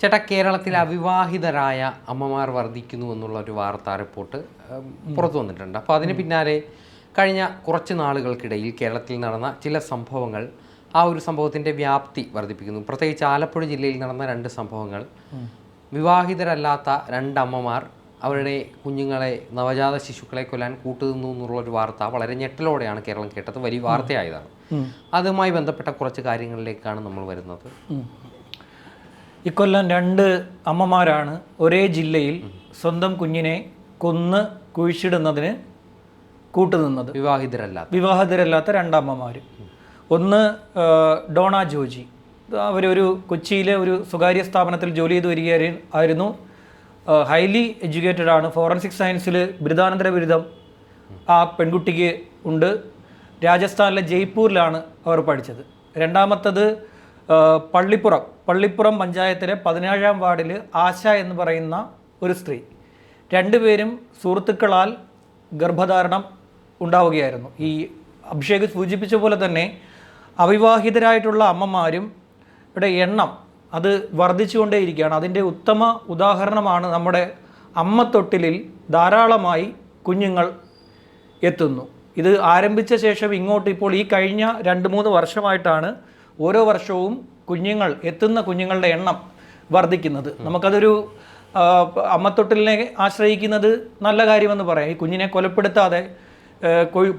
ചേട്ടാ കേരളത്തിൽ അവിവാഹിതരായ അമ്മമാർ വർദ്ധിക്കുന്നു എന്നുള്ള ഒരു വാർത്താ റിപ്പോർട്ട് പുറത്തു വന്നിട്ടുണ്ട്. അപ്പോൾ അതിന് പിന്നാലെ കഴിഞ്ഞ കുറച്ച് നാളുകൾക്കിടയിൽ കേരളത്തിൽ നടന്ന ചില സംഭവങ്ങൾ ആ ഒരു സംഭവത്തിന്റെ വ്യാപ്തി വർദ്ധിപ്പിക്കുന്നു. പ്രത്യേകിച്ച് ആലപ്പുഴ ജില്ലയിൽ നടന്ന രണ്ട് സംഭവങ്ങൾ. വിവാഹിതരല്ലാത്ത രണ്ടമ്മമാർ അവരുടെ കുഞ്ഞുങ്ങളെ നവജാത ശിശുക്കളെ കൊല്ലാൻ കൂട്ടുനിന്നു എന്നുള്ളൊരു വാർത്ത വളരെ ഞെട്ടലോടെയാണ് കേരളം കേട്ടത്. വലിയ വാർത്തയായതാണ്. അതുമായി ബന്ധപ്പെട്ട കുറച്ച് കാര്യങ്ങളിലേക്കാണ് നമ്മൾ വരുന്നത്. ഇക്കൊല്ലം രണ്ട് അമ്മമാരാണ് ഒരേ ജില്ലയിൽ സ്വന്തം കുഞ്ഞിനെ കൊന്ന് കുഴിച്ചിടുന്നതിന് കൂട്ടുനിന്നത്. വിവാഹിതരല്ലാത്ത. വിവാഹിതരല്ലാത്ത രണ്ടമ്മമാർ. ഒന്ന് ഡോണ ജോജി. അവരൊരു കൊച്ചിയിലെ ഒരു സ്വകാര്യ സ്ഥാപനത്തിൽ ജോലി ചെയ്ത് വരികയായിരുന്നു ആയിരുന്നു. ഹൈലി എഡ്യൂക്കേറ്റഡ് ആണ്. ഫോറൻസിക് സയൻസിൽ ബിരുദാനന്തര ബിരുദം ആ പെൺകുട്ടിക്ക് ഉണ്ട്. രാജസ്ഥാനിലെ ജയ്പൂരിലാണ് അവർ പഠിച്ചത്. രണ്ടാമത്തത് പള്ളിപ്പുറം പള്ളിപ്പുറം പഞ്ചായത്തിലെ പതിനേഴാം വാർഡിൽ ആശ എന്ന് പറയുന്ന ഒരു സ്ത്രീ. രണ്ടുപേരും സുഹൃത്തുക്കളാൽ ഗർഭധാരണം ഉണ്ടാവുകയായിരുന്നു. ഈ അഭിഷേക് സൂചിപ്പിച്ച പോലെ തന്നെ അവിവാഹിതരായിട്ടുള്ള അമ്മമാരും ഇവിടെ എണ്ണം അത് വർദ്ധിച്ചുകൊണ്ടേയിരിക്കുകയാണ്. അതിന്റെ ഉത്തമ ഉദാഹരണമാണ് നമ്മുടെ അമ്മത്തൊട്ടിലിൽ ധാരാളമായി കുഞ്ഞുങ്ങൾ എത്തുന്നു. ഇത് ആരംഭിച്ച ശേഷം ഇങ്ങോട്ട് ഇപ്പോൾ ഈ കഴിഞ്ഞ രണ്ട് മൂന്ന് വർഷമായിട്ടാണ് ഓരോ വർഷവും കുഞ്ഞുങ്ങൾ എത്തുന്ന കുഞ്ഞുങ്ങളുടെ എണ്ണം വർദ്ധിക്കുന്നത്. നമുക്കതൊരു അമ്മത്തൊട്ടിലിനെ ആശ്രയിക്കുന്നത് നല്ല കാര്യമെന്ന് പറയാം. ഈ കുഞ്ഞിനെ കൊലപ്പെടുത്താതെ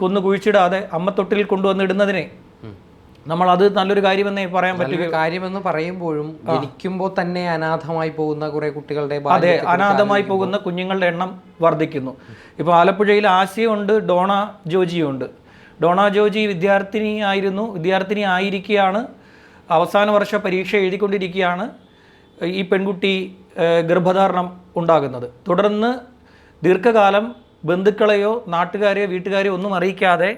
കൊന്നു കുഴിച്ചിടാതെ അമ്മത്തൊട്ടിൽ കൊണ്ടുവന്നിടുന്നതിനെ നമ്മൾ അത് നല്ലൊരു കാര്യമെന്നേ പറയാൻ പറ്റും. കാര്യമെന്ന് പറയുമ്പോഴും ജനിക്കുമ്പോൾ തന്നെ അനാഥമായി പോകുന്ന കുറെ കുട്ടികളുടെ അതെ അനാഥമായി പോകുന്ന കുഞ്ഞുങ്ങളുടെ എണ്ണം വർദ്ധിക്കുന്നു. ഇപ്പോൾ ആലപ്പുഴയിൽ ആശയുണ്ട് ഡോണ ജോജിയുണ്ട്. ഡോണ ജോജി വിദ്യാർത്ഥിനി ആയിരുന്നു വിദ്യാർത്ഥിനി ആയിരിക്കുകയാണ് അവസാന വർഷ പരീക്ഷ എഴുതിക്കൊണ്ടിരിക്കുകയാണ് ഈ പെൺകുട്ടി ഗർഭധാരണം ഉണ്ടാകുന്നത്. തുടർന്ന് ദീർഘകാലം ബന്ധുക്കളെയോ നാട്ടുകാരെയോ വീട്ടുകാരെയോ ഒന്നും അറിയിക്കാതെ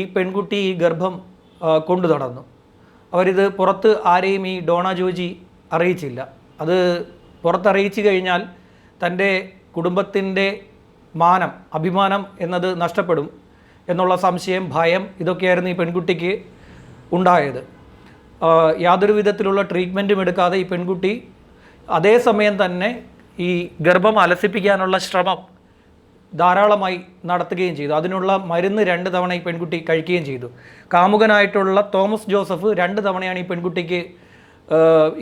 ഈ പെൺകുട്ടി ഈ ഗർഭം കൊണ്ടു നടന്നു. അവരിത് പുറത്ത് ആരെയും ഈ ഡോണ ജോജി അറിയിച്ചില്ല. അത് പുറത്തറിയിച്ചു കഴിഞ്ഞാൽ തന്റെ കുടുംബത്തിന്റെ മാനം അഭിമാനം എന്നത് നഷ്ടപ്പെടും. എന്നുള്ള സംശയം ഭയം ഇതൊക്കെയായിരുന്നു ഈ പെൺകുട്ടിക്ക് ഉണ്ടായത്. യാതൊരു വിധത്തിലുള്ള ട്രീറ്റ്മെന്റും എടുക്കാതെ ഈ പെൺകുട്ടി അതേസമയം തന്നെ ഈ ഗർഭം അലസിപ്പിക്കാനുള്ള ശ്രമം ധാരാളമായി നടത്തുകയും ചെയ്തു. അതിനുള്ള മരുന്ന് രണ്ട് തവണ ഈ പെൺകുട്ടി കഴിക്കുകയും ചെയ്തു. കാമുകനായിട്ടുള്ള തോമസ് ജോസഫ് രണ്ട് തവണയാണ് ഈ പെൺകുട്ടിക്ക്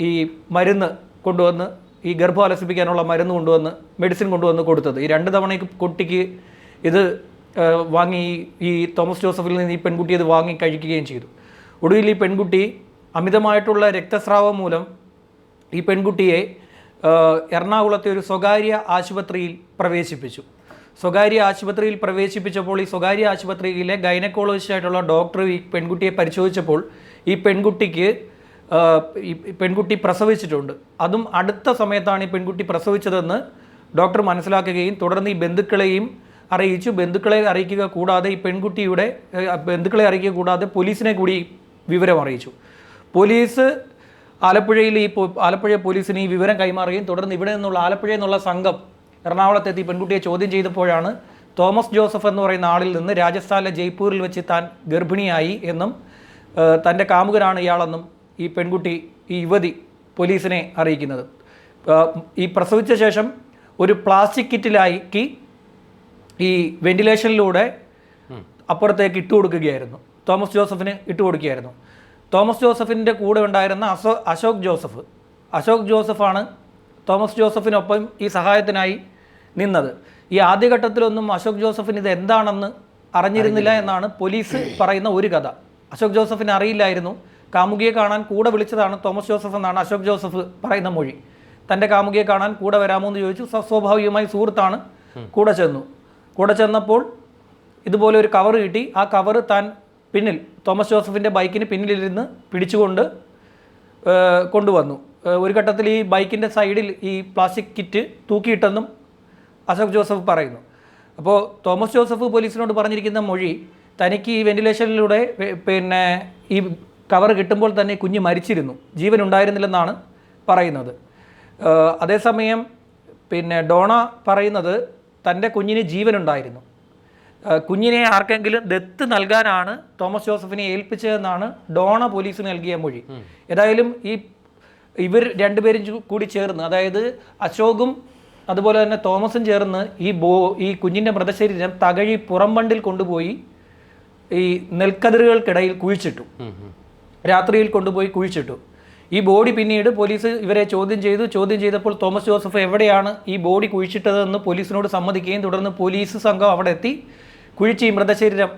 ഈ മരുന്ന് കൊണ്ടുവന്ന് ഈ ഗർഭം അലസിപ്പിക്കാനുള്ള മരുന്ന് കൊണ്ടുവന്ന് മെഡിസിൻ കൊണ്ടുവന്ന് കൊടുത്തത്. ഈ രണ്ട് തവണ കുട്ടിക്ക് ഇത് വാങ്ങി ഈ തോമസ് ജോസഫിൽ നിന്ന് ഈ പെൺകുട്ടി അത് വാങ്ങി കഴിക്കുകയും ചെയ്തു. ഒടുവിൽ ഈ പെൺകുട്ടി അമിതമായിട്ടുള്ള രക്തസ്രാവം മൂലം ഈ പെൺകുട്ടിയെ എറണാകുളത്തെ ഒരു സ്വകാര്യ ആശുപത്രിയിൽ പ്രവേശിപ്പിച്ചു. സ്വകാര്യ ആശുപത്രിയിൽ പ്രവേശിപ്പിച്ചപ്പോൾ ഈ സ്വകാര്യ ആശുപത്രിയിലെ ഗൈനക്കോളജിസ്റ്റായിട്ടുള്ള ഡോക്ടർ ഈ പെൺകുട്ടിയെ പരിശോധിച്ചപ്പോൾ ഈ പെൺകുട്ടിക്ക് ഈ പെൺകുട്ടി പ്രസവിച്ചിട്ടുണ്ട്. അതും അടുത്ത സമയത്താണ് ഈ പെൺകുട്ടി പ്രസവിച്ചതെന്ന് ഡോക്ടർ മനസ്സിലാക്കുകയും തുടർന്ന് ഈ ബന്ധുക്കളെയും അറിയിച്ചു. ബന്ധുക്കളെ അറിയിക്കുക കൂടാതെ ഈ പെൺകുട്ടിയുടെ ബന്ധുക്കളെ അറിയിക്കുക കൂടാതെ പോലീസിനെ കൂടി വിവരം അറിയിച്ചു. പോലീസ് ആലപ്പുഴയിൽ ഈ ആലപ്പുഴ പോലീസിന് ഈ വിവരം കൈമാറുകയും തുടർന്ന് ഇവിടെ നിന്നുള്ള ആലപ്പുഴയിൽ നിന്നുള്ള സംഘം എറണാകുളത്തെത്തി പെൺകുട്ടിയെ ചോദ്യം ചെയ്തപ്പോഴാണ് തോമസ് ജോസഫ് എന്ന് പറയുന്ന ആളിൽ നിന്ന് രാജസ്ഥാനിലെ ജയ്പൂരിൽ വെച്ച് താൻ ഗർഭിണിയായി എന്നും തന്റെ കാമുകനാണ് ഇയാളെന്നും ഈ പെൺകുട്ടി ഈ യുവതി പോലീസിനെ അറിയിക്കുന്നത്. ഈ പ്രസവിച്ച ശേഷം ഒരു പ്ലാസ്റ്റിക് കിറ്റിലാക്കി ഈ വെന്റിലേഷനിലൂടെ അപ്പുറത്തേക്ക് ഇട്ട് കൊടുക്കുകയായിരുന്നു. തോമസ് ജോസഫിന് ഇട്ട് കൊടുക്കുകയായിരുന്നു. തോമസ് ജോസഫിന്റെ കൂടെ ഉണ്ടായിരുന്ന അശോ അശോക് ജോസഫ്. അശോക് ജോസഫാണ് തോമസ് ജോസഫിനൊപ്പം ഈ സഹായത്തിനായി നിന്നത്. ഈ ആദ്യഘട്ടത്തിലൊന്നും അശോക് ജോസഫിന് ഇത് എന്താണെന്ന് അറിഞ്ഞിരുന്നില്ല എന്നാണ് പോലീസ് പറയുന്ന ഒരു കഥ. അശോക് ജോസഫിന് അറിയില്ലായിരുന്നു. കാമുകിയെ കാണാൻ കൂടെ വിളിച്ചതാണ് തോമസ് ജോസഫ് എന്നാണ് അശോക് ജോസഫ് പറയുന്ന മൊഴി. തന്റെ കാമുകിയെ കാണാൻ കൂടെ വരാമോ എന്ന് ചോദിച്ചു. സ്വ- സ്വാഭാവികമായി സുഹൃത്താണ് കൂടെ ചെന്നു. കൂടെ ചെന്നപ്പോൾ ഇതുപോലെ ഒരു കവർ കിട്ടി. ആ കവർ താൻ പിന്നിൽ തോമസ് ജോസഫിന്റെ ബൈക്കിന് പിന്നിലിരുന്ന് പിടിച്ചുകൊണ്ട് കൊണ്ടുവന്നു. ഒരു ഘട്ടത്തിൽ ഈ ബൈക്കിന്റെ സൈഡിൽ ഈ പ്ലാസ്റ്റിക് കിറ്റ് തൂക്കിയിട്ടെന്നും അശോക് ജോസഫ് പറയുന്നു. അപ്പോൾ തോമസ് ജോസഫ് പോലീസിനോട് പറഞ്ഞിരിക്കുന്ന മൊഴി തനിക്ക് ഈ വെന്റിലേഷനിലൂടെ പിന്നെ ഈ കവർ കിട്ടുമ്പോൾ തന്നെ കുഞ്ഞ് മരിച്ചിരുന്നു. ജീവൻ ഉണ്ടായിരുന്നില്ലെന്നാണ് പറയുന്നത്. അതേസമയം പിന്നെ ഡോണ പറയുന്നത് തന്റെ കുഞ്ഞിന് ജീവനുണ്ടായിരുന്നു. കുഞ്ഞിനെ ആർക്കെങ്കിലും ദത്ത് നൽകാനാണ് തോമസ് ജോസഫിനെ ഏൽപ്പിച്ചതെന്നാണ് ഡോണ പോലീസിന് നൽകിയ മൊഴി. ഏതായാലും ഈ ഇവർ രണ്ടുപേരും കൂടി ചേർന്ന് അതായത് അശോകും അതുപോലെ തന്നെ തോമസും ചേർന്ന് ഈ ബോ ഈ കുഞ്ഞിന്റെ മൃതശരീരം തകഴി പുറംബണ്ടിൽ കൊണ്ടുപോയി ഈ നെൽക്കതിരുകൾക്കിടയിൽ കുഴിച്ചിട്ടു. രാത്രിയിൽ കൊണ്ടുപോയി കുഴിച്ചിട്ടു. ഈ ബോഡി പിന്നീട് പോലീസ് ഇവരെ ചോദ്യം ചെയ്തു. ചോദ്യം ചെയ്തപ്പോൾ തോമസ് ജോസഫ് എവിടെയാണ് ഈ ബോഡി കുഴിച്ചിട്ടതെന്ന് പോലീസിനോട് സമ്മതിക്കുകയും തുടർന്ന് പോലീസ് സംഘം അവിടെ എത്തി കുഴിച്ച് ഈ മൃതശരീരം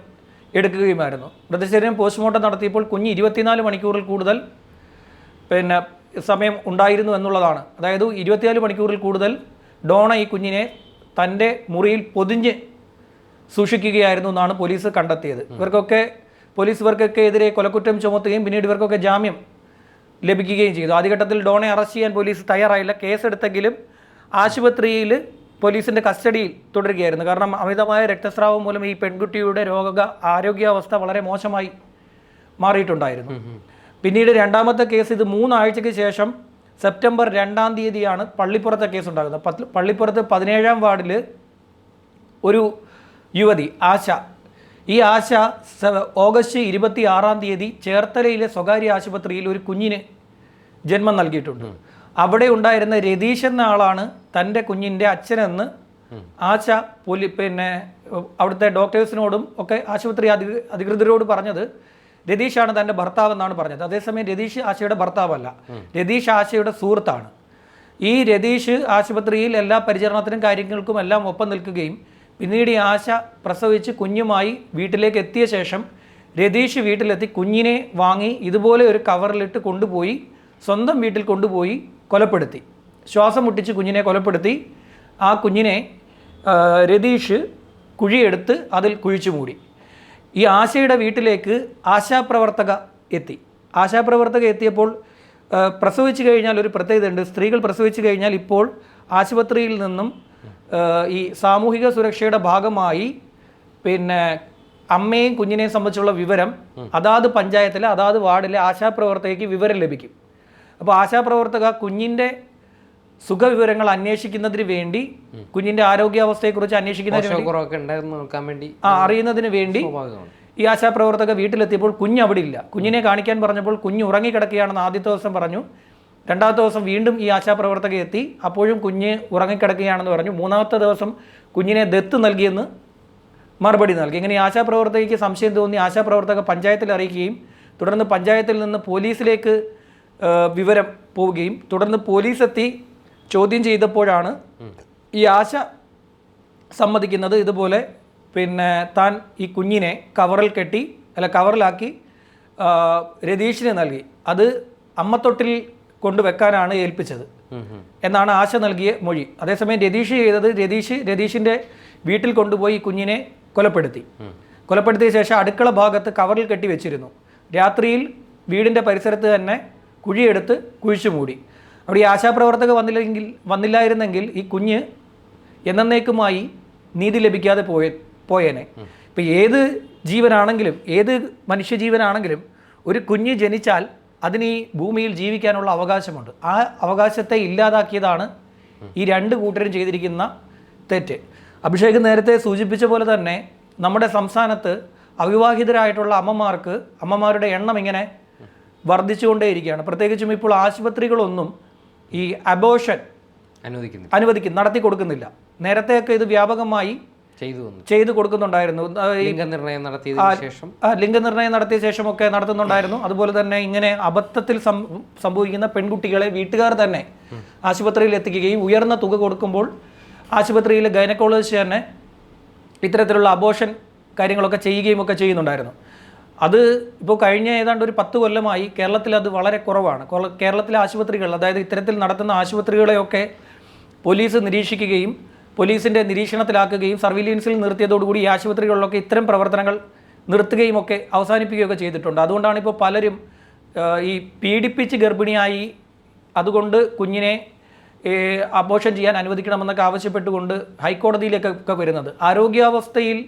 എടുക്കുകയുമായിരുന്നു. മൃതശരീരം പോസ്റ്റ്മോർട്ടം നടത്തിയപ്പോൾ കുഞ്ഞ് ഇരുപത്തിനാല് മണിക്കൂറിൽ കൂടുതൽ പിന്നെ സമയം ഉണ്ടായിരുന്നു എന്നുള്ളതാണ്. അതായത് ഇരുപത്തിനാല് മണിക്കൂറിൽ കൂടുതൽ ഡോണ ഈ കുഞ്ഞിനെ തന്റെ മുറിയിൽ പൊതിഞ്ഞ് സൂക്ഷിക്കുകയായിരുന്നു എന്നാണ് പോലീസ് കണ്ടെത്തിയത്. ഇവർക്കൊക്കെ പോലീസ് ഇവർക്കൊക്കെ എതിരെ കൊലക്കുറ്റം ചുമത്തുകയും പിന്നീട് ഇവർക്കൊക്കെ ജാമ്യം ലഭിക്കുകയും ചെയ്തു. ആദ്യഘട്ടത്തിൽ ഡോണെ അറസ്റ്റ് ചെയ്യാൻ പോലീസ് തയ്യാറായില്ല. കേസെടുത്തെങ്കിലും ആശുപത്രിയിൽ പോലീസിന്റെ കസ്റ്റഡിയിൽ തുടരുകയായിരുന്നു. കാരണം അമിതമായ രക്തസ്രാവം മൂലം ഈ പെൺകുട്ടിയുടെ രോഗ ആരോഗ്യാവസ്ഥ വളരെ മോശമായി മാറിയിട്ടുണ്ടായിരുന്നു. പിന്നീട് രണ്ടാമത്തെ കേസ് ഇത് മൂന്നാഴ്ചയ്ക്ക് ശേഷം സെപ്റ്റംബർ രണ്ടാം തീയതിയാണ് പള്ളിപ്പുറത്തെ കേസ് ഉണ്ടാകുന്നത് പത്ത് പള്ളിപ്പുറത്ത് പതിനേഴാം വാർഡിൽ ഒരു യുവതി ആശ ഈ ആശ ഓഗസ്റ്റ് ഇരുപത്തി ആറാം തീയതി ചേർത്തലയിലെ സ്വകാര്യ ആശുപത്രിയിൽ ഒരു കുഞ്ഞിന് ജന്മം നൽകിയിട്ടുണ്ട്. അവിടെ ഉണ്ടായിരുന്ന രതീഷ് എന്ന ആളാണ് തന്റെ കുഞ്ഞിന്റെ അച്ഛനെന്ന് ആശ പോലി പിന്നെ അവിടുത്തെ ഡോക്ടേഴ്സിനോടും ഒക്കെ ആശുപത്രി അധികൃതരോട് പറഞ്ഞത് രതീഷാണ് തന്റെ ഭർത്താവ് എന്നാണ് പറഞ്ഞത്. അതേസമയം രതീഷ് ആശയുടെ ഭർത്താവല്ല. രതീഷ് ആശയുടെ സുഹൃത്താണ്. ഈ രതീഷ് ആശുപത്രിയിൽ എല്ലാ പരിചരണത്തിനും കാര്യങ്ങൾക്കും എല്ലാം ഒപ്പം നിൽക്കുകയും പിന്നീട് ഈ ആശ പ്രസവിച്ച് കുഞ്ഞുമായി വീട്ടിലേക്ക് എത്തിയ ശേഷം രതീഷ് വീട്ടിലെത്തി. കുഞ്ഞിനെ വാങ്ങി ഇതുപോലെ ഒരു കവറിലിട്ട് കൊണ്ടുപോയി സ്വന്തം വീട്ടിൽ കൊണ്ടുപോയി കൊലപ്പെടുത്തി. ശ്വാസം മുട്ടിച്ച് കുഞ്ഞിനെ കൊലപ്പെടുത്തി. ആ കുഞ്ഞിനെ രതീഷ് കുഴിയെടുത്ത് അതിൽ കുഴിച്ചു മൂടി. ഈ ആശയുടെ വീട്ടിലേക്ക് ആശാപ്രവർത്തക എത്തി. ആശാപ്രവർത്തക എത്തിയപ്പോൾ പ്രസവിച്ചു കഴിഞ്ഞാൽ ഒരു പ്രത്യേകതയുണ്ട്. സ്ത്രീകൾ പ്രസവിച്ചു കഴിഞ്ഞാൽ ഇപ്പോൾ ആശുപത്രിയിൽ നിന്നും ഈ സാമൂഹിക സുരക്ഷയുടെ ഭാഗമായി പിന്നെ അമ്മയും കുഞ്ഞിനെയും സംബന്ധിച്ചുള്ള വിവരം അതാത് പഞ്ചായത്തിലെ അതാത് വാർഡിലെ ആശാപ്രവർത്തകയ്ക്ക് വിവരം ലഭിക്കും. അപ്പോൾ ആശാപ്രവർത്തക കുഞ്ഞിന്റെ സുഖവിവരങ്ങൾ അന്വേഷിക്കുന്നതിന് വേണ്ടി കുഞ്ഞിന്റെ ആരോഗ്യാവസ്ഥയെക്കുറിച്ച് അന്വേഷിക്കുന്നതിന് വേണ്ടി ആ അറിയുന്നതിന് വേണ്ടി ഈ ആശാപ്രവർത്തക വീട്ടിലെത്തിയപ്പോൾ കുഞ്ഞ് അവിടെ ഇല്ല. കുഞ്ഞിനെ കാണിക്കാൻ പറഞ്ഞപ്പോൾ കുഞ്ഞ് ഉറങ്ങിക്കിടക്കുകയാണെന്ന് ആദ്യത്തെ ദിവസം പറഞ്ഞു. രണ്ടാമത്തെ ദിവസം വീണ്ടും ഈ ആശാപ്രവർത്തക എത്തി. അപ്പോഴും കുഞ്ഞ് ഉറങ്ങിക്കിടക്കുകയാണെന്ന് പറഞ്ഞു. മൂന്നാമത്തെ ദിവസം കുഞ്ഞിനെ ദത്ത് നൽകിയെന്ന് മറുപടി നൽകി. ഇങ്ങനെ ആശാപ്രവർത്തകയ്ക്ക് സംശയം തോന്നി. ആശാപ്രവർത്തക പഞ്ചായത്തിൽ അറിയിക്കുകയും തുടർന്ന് പഞ്ചായത്തിൽ നിന്ന് പോലീസിലേക്ക് വിവരം പോവുകയും തുടർന്ന് പോലീസ് എത്തി ചോദ്യം ചെയ്തപ്പോഴാണ് ഈ ആശ സമ്മതിക്കുന്നത്. ഇതുപോലെ പിന്നെ താൻ ഈ കുഞ്ഞിനെ കവറിൽ കെട്ടി അല്ല കവറിലാക്കി രതീഷിന് നൽകി. അത് അമ്മത്തൊട്ടിൽ കൊണ്ടുവെക്കാനാണ് ഏൽപ്പിച്ചത്. എന്നാണ് ആശ നൽകിയ മൊഴി. അതേസമയം രതീഷ് ചെയ്തത് രതീഷ് രതീഷിന്റെ വീട്ടിൽ കൊണ്ടുപോയി കുഞ്ഞിനെ കൊലപ്പെടുത്തി. കൊലപ്പെടുത്തിയ ശേഷം അടുക്കള ഭാഗത്ത് കവറിൽ കെട്ടി വെച്ചിരുന്നു. രാത്രിയിൽ വീടിന്റെ പരിസരത്ത് തന്നെ കുഴിയെടുത്ത് കുഴിച്ചു മൂടി. അവിടെ ഈ ആശാപ്രവർത്തക വന്നില്ലെങ്കിൽ വന്നില്ലായിരുന്നെങ്കിൽ ഈ കുഞ്ഞ് എന്നേക്കുമായി നീതി ലഭിക്കാതെ പോയ പോയേനെ. ഇപ്പം ഏത് ജീവനാണെങ്കിലും ഏത് മനുഷ്യജീവനാണെങ്കിലും ഒരു കുഞ്ഞ് ജനിച്ചാൽ അതിന് ഈ ഭൂമിയിൽ ജീവിക്കാനുള്ള അവകാശമുണ്ട്. ആ അവകാശത്തെ ഇല്ലാതാക്കിയതാണ് ഈ രണ്ട് കൂട്ടരും ചെയ്തിരിക്കുന്ന തെറ്റ്. അഭിഷേക് നേരത്തെ സൂചിപ്പിച്ച പോലെ തന്നെ നമ്മുടെ സംസ്ഥാനത്ത് അവിവാഹിതരായിട്ടുള്ള അമ്മമാർക്ക് അമ്മമാരുടെ എണ്ണം ഇങ്ങനെ വർദ്ധിച്ചുകൊണ്ടേയിരിക്കുകയാണ്. പ്രത്യേകിച്ചും ഇപ്പോൾ ആശുപത്രികളൊന്നും ഈ അബോഷൻ അനുവദിക്കുന്നില്ല. അനുവദിക്കും നടത്തി കൊടുക്കുന്നില്ല നേരത്തെയൊക്കെ ഇത് വ്യാപകമായി ചെയ്തു ചെയ്തു കൊടുക്കുന്നുണ്ടായിരുന്നു. ലിംഗനിർണയം നടത്തിയതിനു ശേഷം ലിംഗനിർണയം നടത്തിയ ശേഷം ഒക്കെ നടത്തുന്നുണ്ടായിരുന്നു. അതുപോലെ തന്നെ ഇങ്ങനെ അബദ്ധത്തിൽ സംഭവിക്കുന്ന പെൺകുട്ടികളെ വീട്ടുകാർ തന്നെ ആശുപത്രിയിൽ എത്തിക്കുകയും ഉയർന്ന തുക കൊടുക്കുമ്പോൾ ആശുപത്രിയിലെ ഗൈനക്കോളജിസ്റ്റ് തന്നെ ഇത്തരത്തിലുള്ള അബോഷൻ കാര്യങ്ങളൊക്കെ ചെയ്യുകയും ഒക്കെ ചെയ്യുന്നുണ്ടായിരുന്നു. അത് ഇപ്പോൾ കഴിഞ്ഞ ഏതാണ്ട് ഒരു പത്ത് കൊല്ലമായി കേരളത്തിൽ അത് വളരെ കുറവാണ്. കേരളത്തിലെ ആശുപത്രികൾ അതായത് ഇത്തരത്തിൽ നടത്തുന്ന ആശുപത്രികളെയൊക്കെ പോലീസ് നിരീക്ഷിക്കുകയും പോലീസിന്റെ നിരീക്ഷണത്തിലാക്കുകയും സർവീലൻസിൽ നിർത്തിയതോടുകൂടി ഈ ആശുപത്രികളിലൊക്കെ ഇത്തരം പ്രവർത്തനങ്ങൾ നിർത്തുകയും ഒക്കെ അവസാനിപ്പിക്കുകയൊക്കെ ചെയ്തിട്ടുണ്ട്. അതുകൊണ്ടാണ് ഇപ്പോൾ പലരും ഈ പീഡിപ്പിച്ച് ഗർഭിണിയായി അതുകൊണ്ട് കുഞ്ഞിനെ അബോഷൻ ചെയ്യാൻ അനുവദിക്കണമെന്നൊക്കെ ആവശ്യപ്പെട്ടുകൊണ്ട് ഹൈക്കോടതിയിലേക്കൊക്കെ വരുന്നത്. ആരോഗ്യാവസ്ഥയിൽ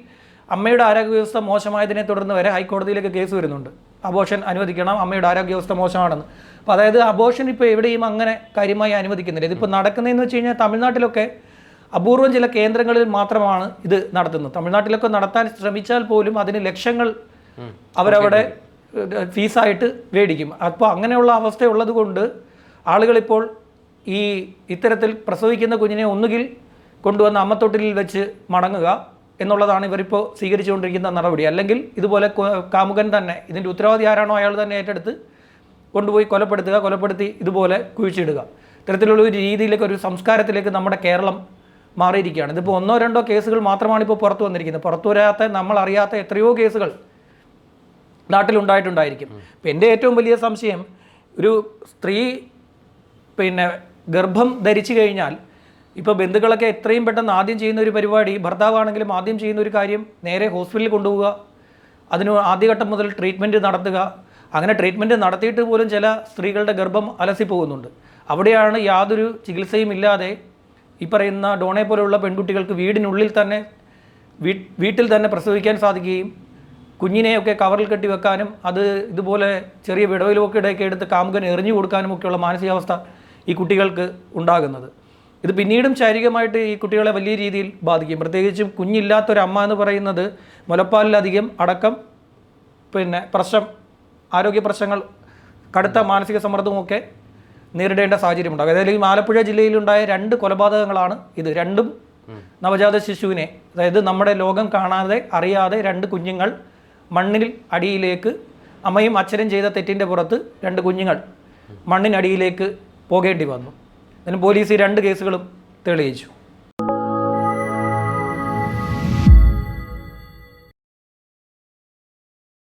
അമ്മയുടെ ആരോഗ്യാവസ്ഥ മോശമായതിനെ തുടർന്ന് വരെ ഹൈക്കോടതിയിലേക്ക് കേസ് വരുന്നുണ്ട്. അബോഷൻ അനുവദിക്കണം അമ്മയുടെ ആരോഗ്യാവസ്ഥ മോശമാണെന്ന്. അപ്പോൾ അതായത് അബോഷൻ ഇപ്പോൾ എവിടെയും അങ്ങനെ കാര്യമായി അനുവദിക്കുന്നില്ല. ഇതിപ്പോൾ നടക്കുന്നതെന്ന് വെച്ച് കഴിഞ്ഞാൽ തമിഴ്നാട്ടിലൊക്കെ അപൂർവം ചില കേന്ദ്രങ്ങളിൽ മാത്രമാണ് ഇത് നടത്തുന്നത്. തമിഴ്നാട്ടിലൊക്കെ നടത്താൻ ശ്രമിച്ചാൽ പോലും അതിന് ലക്ഷങ്ങൾ അവരവിടെ ഫീസായിട്ട് മേടിക്കും. അപ്പോൾ അങ്ങനെയുള്ള അവസ്ഥയുള്ളത് കൊണ്ട് ആളുകളിപ്പോൾ ഈ ഇത്തരത്തിൽ പ്രസവിക്കുന്ന കുഞ്ഞിനെ ഒന്നുകിൽ കൊണ്ടുവന്ന അമ്മത്തൊട്ടിലിൽ വെച്ച് മടങ്ങുക എന്നുള്ളതാണ് ഇവരിപ്പോൾ സ്വീകരിച്ചുകൊണ്ടിരിക്കുന്ന നടപടി. അല്ലെങ്കിൽ ഇതുപോലെ കാമുകൻ തന്നെ ഇതിന്റെ ഉത്തരവാദി ആരാണോ അയാൾ തന്നെ ഏറ്റെടുത്ത് കൊണ്ടുപോയി കൊലപ്പെടുത്തുക കൊലപ്പെടുത്തി ഇതുപോലെ കുഴിച്ചിടുക. ഇത്തരത്തിലുള്ള ഒരു രീതിയിലേക്ക് ഒരു സംസ്കാരത്തിലേക്ക് നമ്മുടെ കേരളം മാറിയിരിക്കുകയാണ്. ഇതിപ്പോൾ ഒന്നോ രണ്ടോ കേസുകൾ മാത്രമാണ് ഇപ്പോൾ പുറത്തു വന്നിരിക്കുന്നത്. പുറത്തു വരാത്ത നമ്മൾ അറിയാത്ത എത്രയോ കേസുകൾ നാട്ടിലുണ്ടായിട്ടുണ്ടായിരിക്കും. ഇപ്പം എന്റെ ഏറ്റവും വലിയ സംശയം ഒരു സ്ത്രീ പിന്നെ ഗർഭം ധരിച്ചു കഴിഞ്ഞാൽ ഇപ്പോൾ ബന്ധുക്കളൊക്കെ എത്രയും പെട്ടെന്ന് ആദ്യം ചെയ്യുന്ന ഒരു പരിപാടി ഭർത്താവാണെങ്കിലും ആദ്യം ചെയ്യുന്ന ഒരു കാര്യം നേരെ ഹോസ്പിറ്റലിൽ കൊണ്ടുപോവുക അതിന് ആദ്യഘട്ടം മുതൽ ട്രീറ്റ്മെന്റ് നടത്തുക. അങ്ങനെ ട്രീറ്റ്മെന്റ് നടത്തിയിട്ട് പോലും ചില സ്ത്രീകളുടെ ഗർഭം അലസിപ്പോകുന്നുണ്ട്. അവിടെയാണ് യാതൊരു ചികിത്സയും ഇല്ലാതെ ഈ പറയുന്ന ഡോണെ പോലെയുള്ള പെൺകുട്ടികൾക്ക് വീടിനുള്ളിൽ തന്നെ വീട്ടിൽ തന്നെ പ്രസവിക്കാൻ സാധിക്കുകയും കുഞ്ഞിനെയൊക്കെ കവറിൽ കെട്ടി വെക്കാനും അത് ഇതുപോലെ ചെറിയ വിടവിലൊക്കെ ഇടയൊക്കെ എടുത്ത് കാമുകന് എറിഞ്ഞു കൊടുക്കാനും ഒക്കെയുള്ള മാനസികാവസ്ഥ ഈ കുട്ടികൾക്ക് ഉണ്ടാകുന്നത്. ഇത് പിന്നീടും ശാരീരികമായിട്ട് ഈ കുട്ടികളെ വലിയ രീതിയിൽ ബാധിക്കും. പ്രത്യേകിച്ചും കുഞ്ഞില്ലാത്തൊരമ്മ എന്ന് പറയുന്നത് മുലപ്പാലിലധികം അടക്കം പിന്നെ പ്രശ്നം ആരോഗ്യ പ്രശ്നങ്ങൾ കടുത്ത മാനസിക സമ്മർദ്ദമൊക്കെ നേരിടേണ്ട സാഹചര്യം ഉണ്ടാകും അതായത് ഈ ആലപ്പുഴ ജില്ലയിലുണ്ടായ രണ്ട് കൊലപാതകങ്ങളാണ് ഇത്. രണ്ടും നവജാത ശിശുവിനെ അതായത് നമ്മുടെ ലോകം കാണാതെ അറിയാതെ രണ്ട് കുഞ്ഞുങ്ങൾ മണ്ണിൽ അടിയിലേക്ക് അമ്മയും അച്ഛനും ചെയ്ത തെറ്റിന്റെ പുറത്ത് രണ്ട് കുഞ്ഞുങ്ങൾ മണ്ണിനടിയിലേക്ക് പോകേണ്ടി വന്നു. അതിന് പോലീസ് ഈ രണ്ട് കേസുകളും തെളിയിച്ചു.